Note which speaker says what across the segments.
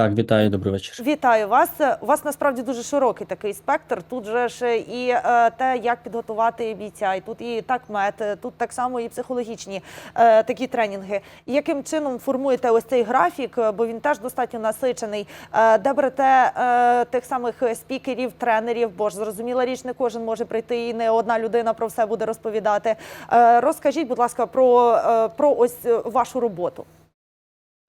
Speaker 1: Так, вітаю, добрий вечір.
Speaker 2: Вітаю вас. У вас насправді дуже широкий такий спектр. Тут же ж і е, те, як підготувати бійця, і тут і так мет, е, тут так само і психологічні е, такі тренінги. І яким чином формуєте ось цей графік, бо він теж достатньо насичений. Е, де берете е, тих самих спікерів, тренерів, бо ж зрозуміла річ, не кожен може прийти, і не одна людина про все буде розповідати. Е, розкажіть, будь ласка, про, е, про ось е, вашу роботу.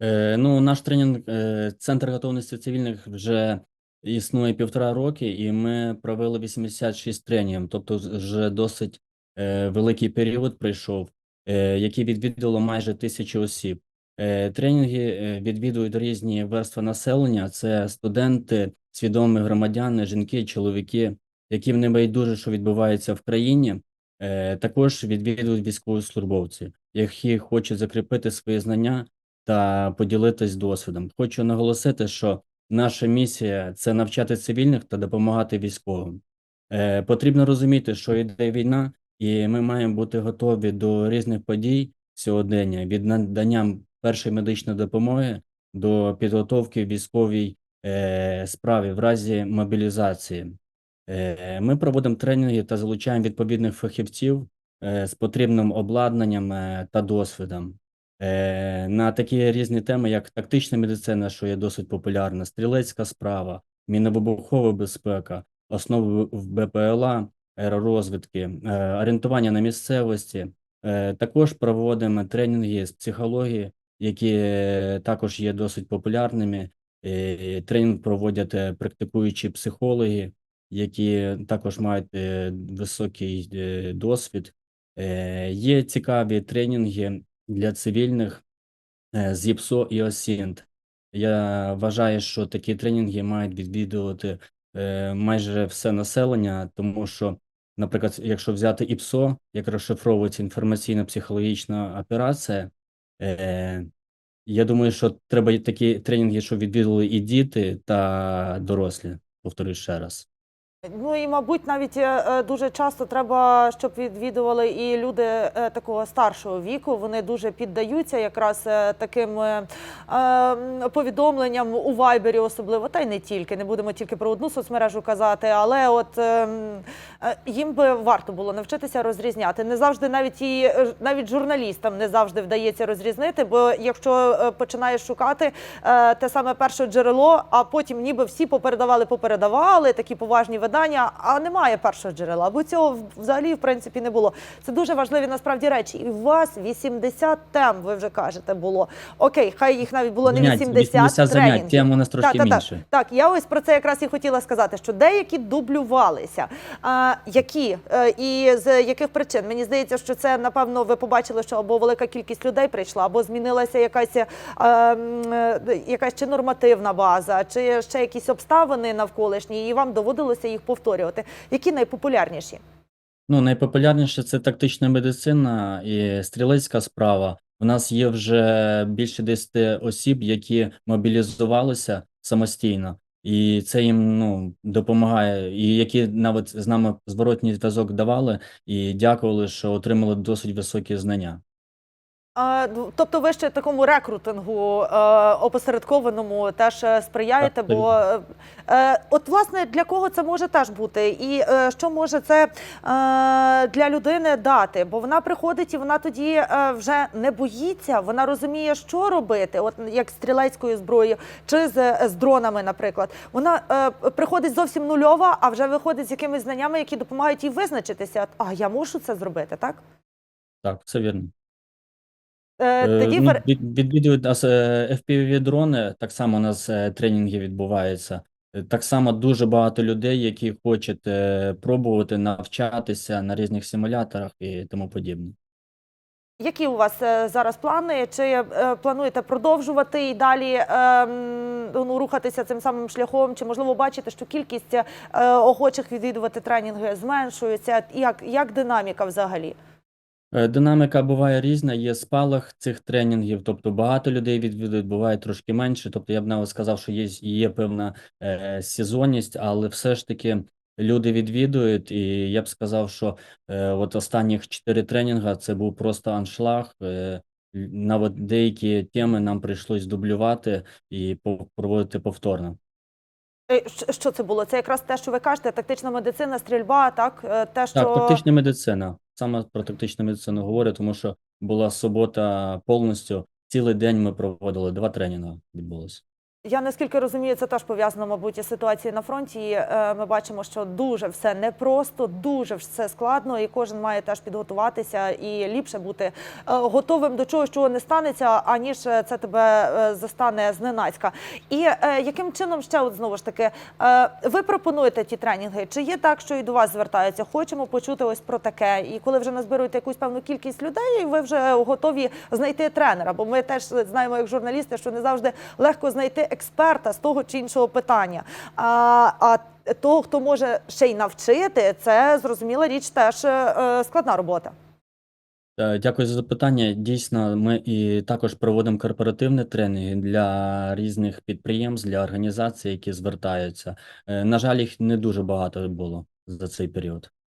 Speaker 1: Е, ну, наш тренінг, е, центр готовності цивільних вже існує півтора роки, і ми провели 86 тренінгів, тобто вже досить е, великий період прийшов, е, який відвідало майже тисячі осіб. Тренінги відвідують різні верстви населення: це студенти, свідомі громадяни, жінки, чоловіки, яким не байдуже, що відбувається в країні. Також відвідують військовослужбовці, які хочуть закріпити свої знання та поділитись досвідом. Хочу наголосити, що наша місія це навчати цивільних та допомагати військовим. Е, потрібно розуміти, що йде війна, і ми маємо бути готові до різних подій сьогодення від надання першої медичної допомоги до підготовки військовій е, справі в разі мобілізації. Е, Ми проводимо тренінги та залучаємо відповідних фахівців е, з потрібним обладнанням е, та досвідом. Е, На такі різні теми, як тактична медицина, що є досить популярна, стрілецька справа, міновибухова безпека, основи в БПЛА, аеророзвідки, е, орієнтування на місцевості. Е, Також проводимо тренінги з психології, які також є досить популярними. Тренінг проводять практикуючі психологи, які також мають високий досвід. Є цікаві тренінги для цивільних е, з ЄПСО і ОСІНТ. Я вважаю, що такі тренінги мають відвідувати е, майже все населення, тому що, наприклад, якщо взяти ІПСО, як розшифровується інформаційно-психологічна операція, е, я думаю, що треба такі тренінги, щоб відвідували і діти та дорослі. Повторюю ще раз.
Speaker 2: Ну і мабуть, навіть е, е, дуже часто треба, щоб відвідували і люди е, такого старшого віку. Вони дуже піддаються якраз таким е, е, повідомленням у вайбері, особливо та й не тільки. Не будемо тільки про одну соцмережу казати, але от е, м, е, їм би варто було навчитися розрізняти. Не завжди навіть і навіть журналістам не завжди вдається розрізнити. Бо якщо починаєш шукати те саме перше джерело, а потім ніби всі попередавали, попередавали такі поважні видання, а немає першого джерела. Бо цього взагалі в принципі не було. Це дуже важливі насправді речі. І у вас 80 тем, ви вже кажете, було. Окей, хай їх навіть було не
Speaker 1: Занять,
Speaker 2: 80,
Speaker 1: 80 занять, тем у нас трошки
Speaker 2: так, так,
Speaker 1: менше.
Speaker 2: Так, я ось про це якраз і хотіла сказати, що деякі дублювалися. А, які е, і з яких причин? Мені здається, що це напевно ви побачили, що або велика кількість людей прийшла, або змінилася якась, е, м, е, якась чи нормативна база, чи ще якісь обставини навколишні, і вам доводилося їх повторювати. Які найпопулярніші?
Speaker 1: Ну, найпопулярніше це тактична медицина і стрілецька справа. У нас є вже більше 10 осіб, які мобілізувалися самостійно, і це їм ну, допомагає, і які навіть з нами зворотній зв'язок давали і дякували, що отримали досить високі знання.
Speaker 2: А, ну, тобто ви ще такому рекрутингу е, опосередкованому теж е, сприяєте, бо е, е, от власне для кого це може теж бути, і е, що може це е, для людини дати? Бо вона приходить і вона тоді е, вже не боїться, вона розуміє, що робити, от як стрілецькою зброєю чи з, з дронами, наприклад. Вона е, приходить зовсім нульова, а вже виходить з якимись знаннями, які допомагають їй визначитися. А я можу це зробити, так?
Speaker 1: Так, це вірно.
Speaker 2: Е,
Speaker 1: Е,
Speaker 2: тоді
Speaker 1: ну, від- відвідують нас е, FPV-дрони, так само у нас тренінги відбуваються. Так само дуже багато людей, які хочуть пробувати навчатися на різних симуляторах і тому подібне.
Speaker 2: Які у вас зараз плани? Чи плануєте продовжувати і далі е, ну, рухатися цим самим шляхом? Чи можливо бачите, що кількість охочих відвідувати тренінги зменшується? Як, як динаміка взагалі?
Speaker 1: Е, Динаміка буває різна, є спалах цих тренінгів, тобто багато людей відвідують, буває трошки менше. Тобто я б навіть сказав, що є, є певна е, сезонність, але все ж таки люди відвідують, і я б сказав, що е, от останніх чотири тренінга це був просто аншлаг. Е, Навіть деякі теми нам прийшлось дублювати і проводити повторно.
Speaker 2: Е, Що це було? Це якраз те, що ви кажете, тактична медицина, стрільба, так? Е, Те, що
Speaker 1: Так, тактична медицина. Саме про тактичну медицину говорю, тому що була субота повністю. Цілий день ми проводили два тренінги відбулося.
Speaker 2: Я наскільки розумію, це теж пов'язано, мабуть, із ситуацією на фронті. Е, Ми бачимо, що дуже все непросто, дуже все складно, і кожен має теж підготуватися і ліпше бути е, готовим до чого, чого не станеться, аніж це тебе е, застане зненацька. І е, яким чином ще от знову ж таки е, ви пропонуєте ті тренінги? Чи є так, що і до вас звертаються? Хочемо почути ось про таке. І коли вже назбируєте якусь певну кількість людей, ви вже готові знайти тренера. Бо ми теж знаємо, як журналісти, що не завжди легко знайти експерта з того чи іншого питання. А, а того, хто може ще й навчити, це зрозуміла річ, теж е, складна робота.
Speaker 1: Е, Дякую за запитання. Дійсно, ми і також проводимо корпоративні тренінги для різних підприємств, для організацій, які звертаються. Е, На жаль, їх не дуже багато було за цей період.